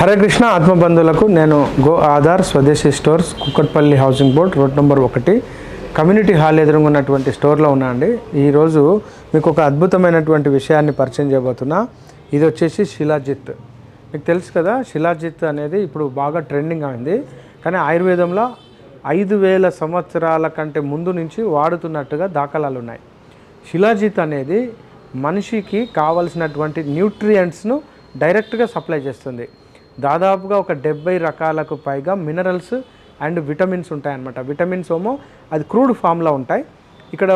హరే కృష్ణ నేను go Aadhaar Swadeshi stores Kukatpally housing board road number ఒకటి. Community hall ఎదురుగా ఉన్నటువంటి స్టోర్లో ఉన్నా అండి. ఈరోజు మీకు ఒక అద్భుతమైనటువంటి విషయాన్ని పరిచయం చేయబోతున్నా. ఇది వచ్చేసి శిలాజిత్. మీకు తెలుసు కదా శిలాజిత్ అనేది ఇప్పుడు బాగా ట్రెండింగ్ అయింది. కానీ ఆయుర్వేదంలో ఐదు వేల సంవత్సరాల కంటే ముందు నుంచి వాడుతున్నట్టుగా దాఖలాలు ఉన్నాయి. శిలాజిత్ అనేది మనిషికి కావలసినటువంటి న్యూట్రియంట్స్ను డైరెక్ట్గా సప్లై చేస్తుంది. దాదాపుగా ఒక డెబ్బై రకాలకు పైగా మినరల్స్ అండ్ విటమిన్స్ ఉంటాయన్నమాట. విటమిన్స్ ఏమో అది క్రూడ్ ఫామ్లో ఉంటాయి. ఇక్కడ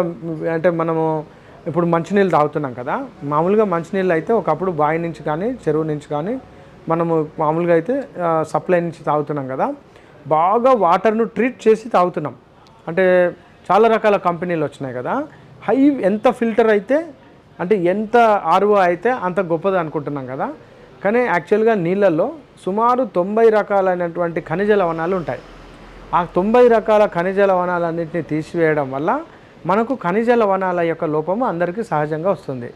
అంటే మనము ఇప్పుడు మంచినీళ్ళు తాగుతున్నాం కదా మామూలుగా మంచినీళ్ళు అయితే ఒకప్పుడు బావి నుంచి కానీ చెరువు నుంచి కానీ మనము మామూలుగా అయితే సప్లై నుంచి తాగుతున్నాం కదా. బాగా వాటర్ను ట్రీట్ చేసి తాగుతున్నాం. అంటే చాలా రకాల కంపెనీలు వచ్చినాయి కదా. హై ఎంత ఫిల్టర్ అయితే అంటే ఎంత ఆర్ఓ అయితే అంత గొప్పది అనుకుంటున్నాం కదా. కానీ యాక్చువల్గా నీళ్ళల్లో సుమారు తొంభై రకాలైనటువంటి ఖనిజ లవణాలు ఉంటాయి. ఆ తొంభై రకాల ఖనిజ లవణాలన్నింటినీ తీసివేయడం వల్ల మనకు ఖనిజ లవణాల యొక్క లోపము అందరికీ సహజంగా వస్తుంది.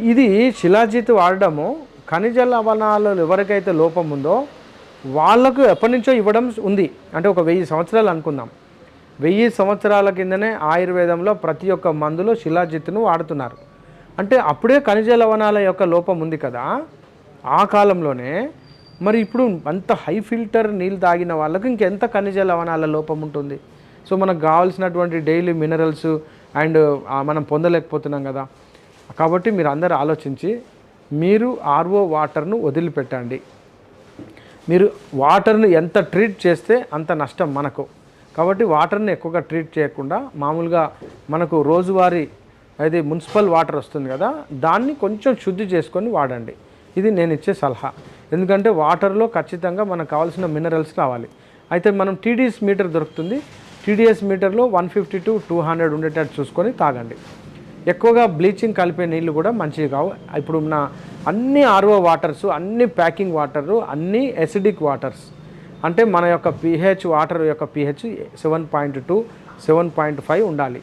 ఇది శిలాజిత్ వాడడము ఖనిజ లవణాలు ఎవరికైతే లోపం ఉందో వాళ్ళకు ఎప్పటి నుంచో ఇవ్వడం ఉంది. అంటే ఒక వెయ్యి సంవత్సరాలు అనుకుందాం. వెయ్యి సంవత్సరాల కిందనే ఆయుర్వేదంలో ప్రతి ఒక్క మందులో శిలాజిత్తును వాడుతున్నారు. అంటే అప్పుడే ఖనిజ లవణాల యొక్క లోపం ఉంది కదా. కాలంలోనే మరి ఇప్పుడు అంత హై ఫిల్టర్ నీళ్ళు తాగిన వాళ్ళకు ఇంకెంత ఖనిజ లవణాల లోపం ఉంటుంది. సో మనకు కావాల్సినటువంటి డైలీ మినరల్స్ అండ్ మనం పొందలేకపోతున్నాం కదా. కాబట్టి మీరు అందరూ ఆలోచించి మీరు ఆర్ఓ వాటర్ను వదిలిపెట్టండి. మీరు వాటర్ను ఎంత ట్రీట్ చేస్తే అంత నష్టం మనకు. కాబట్టి వాటర్ని ఎక్కువగా ట్రీట్ చేయకుండా మామూలుగా మనకు రోజువారీ అది మున్సిపల్ వాటర్ వస్తుంది కదా దాన్ని కొంచెం శుద్ధి చేసుకొని వాడండి. ఇది నేను ఇచ్చే సలహా. ఎందుకంటే వాటర్లో ఖచ్చితంగా మనకు కావాల్సిన మినరల్స్ రావాలి. అయితే మనం టీడీఎస్ మీటర్ దొరుకుతుంది. TDS మీటర్లో one fifty to two hundred ఉండేటట్టు చూసుకొని తాగండి. ఎక్కువగా బ్లీచింగ్ కలిపే నీళ్ళు కూడా మంచివి కావు. ఇప్పుడు నా అన్ని ఆర్ఓ వాటర్స్ అన్ని ప్యాకింగ్ వాటరు అన్ని ఎసిడిక్ వాటర్స్. అంటే మన యొక్క పిహెచ్ వాటర్ యొక్క pH seven point two seven point five ఉండాలి.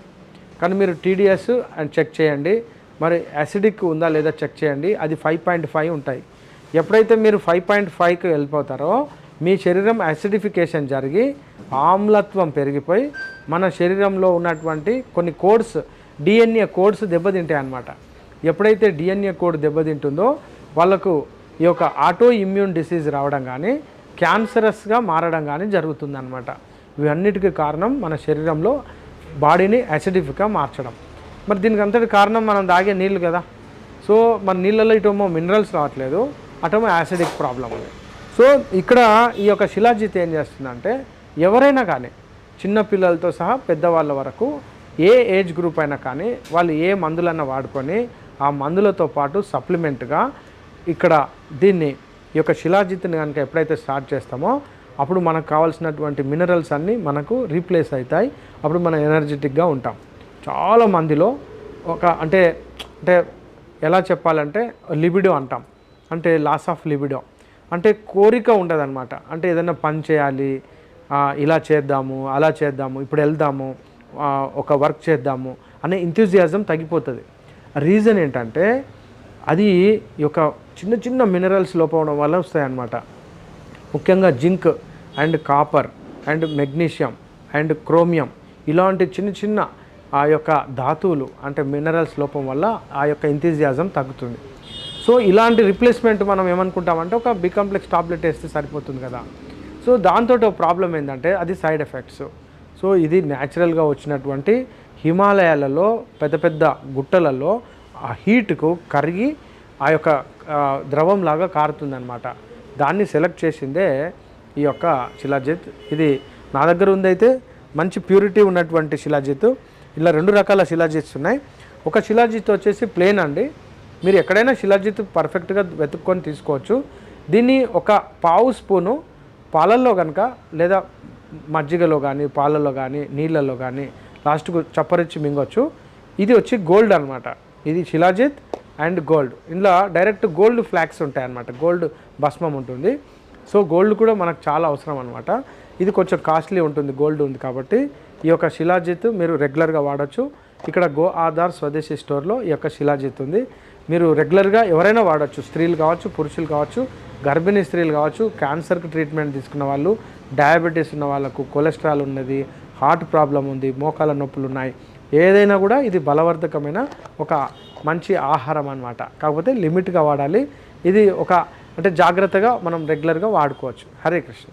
కానీ మీరు టీడీఎస్ అండ్ చెక్ చేయండి. మరి యాసిడిక్ ఉందా లేదా చెక్ చేయండి. అది ఫైవ్ పాయింట్ ఫైవ్ ఉంటాయి. ఎప్పుడైతే మీరు ఫైవ్ పాయింట్ ఫైవ్కి వెళ్ళిపోతారో మీ శరీరం యాసిడిఫికేషన్ జరిగి ఆమ్లత్వం పెరిగిపోయి మన శరీరంలో ఉన్నటువంటి కొన్ని కోడ్స్ డిఎన్ఏ కోడ్స్ దెబ్బతింటాయి అన్నమాట. ఎప్పుడైతే డిఎన్ఏ కోడ్ దెబ్బతింటుందో వాళ్ళకు ఈ యొక్క ఆటో ఇమ్యూన్ డిసీజ్ రావడం కానీ క్యాన్సరస్గా మారడం కానీ జరుగుతుందన్నమాట. ఇవన్నిటికీ కారణం మన శరీరంలో బాడీని యాసిడిఫిక్గా మార్చడం. మరి దీనికి అంతటి కారణం మనం తాగే నీళ్ళు కదా. సో మన నీళ్ళలో ఇటేమో మినరల్స్ రావట్లేదు. అటేమో యాసిడిక్ ప్రాబ్లం ఉంది. సో ఇక్కడ ఈ యొక్క శిలాజిత్ ఏం చేస్తుందంటే ఎవరైనా కానీ చిన్న పిల్లలతో సహా పెద్దవాళ్ళ వరకు ఏ ఏజ్ గ్రూప్ అయినా కానీ వాళ్ళు ఏ మందులన్నా వాడుకొని ఆ మందులతో పాటు సప్లిమెంట్గా ఇక్కడ దీన్ని ఈ యొక్క శిలాజిత్ని కనుక ఎప్పుడైతే స్టార్ట్ చేస్తామో అప్పుడు మనకు కావాల్సినటువంటి మినరల్స్ అన్నీ మనకు రీప్లేస్ అవుతాయి. అప్పుడు మనం ఎనర్జెటిక్గా ఉంటాం. చాలా మందిలో ఒక అంటే అంటే ఎలా చెప్పాలంటే లిబిడో అంటాం. అంటే లాస్ ఆఫ్ లిబిడో. అంటే కోరిక ఉండదన్నమాట. అంటే ఏదైనా పని చేయాలి ఇలా చేద్దాము అలా చేద్దాము ఇప్పుడు వెళ్దాము ఒక వర్క్ చేద్దాము అనే ఇంథ్యూజియాజం తగ్గిపోతుంది. రీజన్ ఏంటంటే అది ఈ యొక్క చిన్న చిన్న మినరల్స్ లోపడం వల్ల వస్తాయన్నమాట. ముఖ్యంగా zinc and copper and magnesium and chromium ఇలాంటి చిన్న చిన్న ఆ యొక్క ధాతువులు అంటే మినరల్స్ లోపం వల్ల ఆ యొక్క ఇంథిజియాజం తగ్గుతుంది. సో ఇలాంటి రిప్లేస్మెంట్ మనం ఏమనుకుంటామంటే ఒక బి కాంప్లెక్స్ టాబ్లెట్ వేస్తే సరిపోతుంది కదా. సో దాంతో ప్రాబ్లం ఏంటంటే అది సైడ్ ఎఫెక్ట్స్ సో ఇది న్యాచురల్గా వచ్చినటువంటి హిమాలయాలలో పెద్ద పెద్ద గుట్టలలో ఆ హీట్కు కరిగి ఆ యొక్క ద్రవంలాగా కారుతుందనమాట దాన్ని సెలెక్ట్ చేసిందే ఈ యొక్క శిలాజిత్. ఇది నా దగ్గర ఉందైతే మంచి ప్యూరిటీ ఉన్నటువంటి శిలాజిత్. ఇలా రెండు రకాల శిలాజిత్స్ ఉన్నాయి. ఒక శిలాజిత్ వచ్చేసి ప్లేన్ అండి. మీరు ఎక్కడైనా శిలాజిత్ పర్ఫెక్ట్గా వెతుక్కొని తీసుకోవచ్చు. దీన్ని ఒక పావు స్పూను పాలల్లో కనుక లేదా మజ్జిగలో కానీ పాలల్లో కానీ నీళ్ళల్లో కానీ లాస్ట్కు చప్పరిచ్చి మింగొచ్చు. ఇది వచ్చి గోల్డ్ అన్నమాట. ఇది శిలాజిత్ అండ్ గోల్డ్. ఇందులో డైరెక్ట్ గోల్డ్ ఫ్లాక్స్ ఉంటాయి అన్నమాట గోల్డ్ భస్మం ఉంటుంది. సో గోల్డ్ కూడా మనకు చాలా అవసరం అనమాట ఇది కొంచెం కాస్ట్లీ ఉంటుంది గోల్డ్ ఉంది కాబట్టి. ఈ యొక్క శిలాజిత్ మీరు రెగ్యులర్గా వాడచ్చు. ఇక్కడ గో ఆధార్ స్వదేశీ స్టోర్లో ఈ యొక్క శిలాజిత్ ఉంది. మీరు రెగ్యులర్గా ఎవరైనా వాడచ్చు స్త్రీలు కావచ్చు పురుషులు కావచ్చు గర్భిణీ స్త్రీలు కావచ్చు క్యాన్సర్కి ట్రీట్మెంట్ తీసుకున్న వాళ్ళు డయాబెటీస్ ఉన్న వాళ్ళకు కొలెస్ట్రాల్ ఉన్నది హార్ట్ ప్రాబ్లం ఉంది మోకాల నొప్పులు ఉన్నాయి ఏదైనా కూడా ఇది బలవర్ధకమైన ఒక మంచి ఆహారం అన్నమాట. కాకపోతే లిమిట్గా వాడాలి. ఇది ఒక అంటే జాగ్రత్తగా మనం రెగ్యులర్గా వాడుకోవచ్చు. హరే కృష్ణ.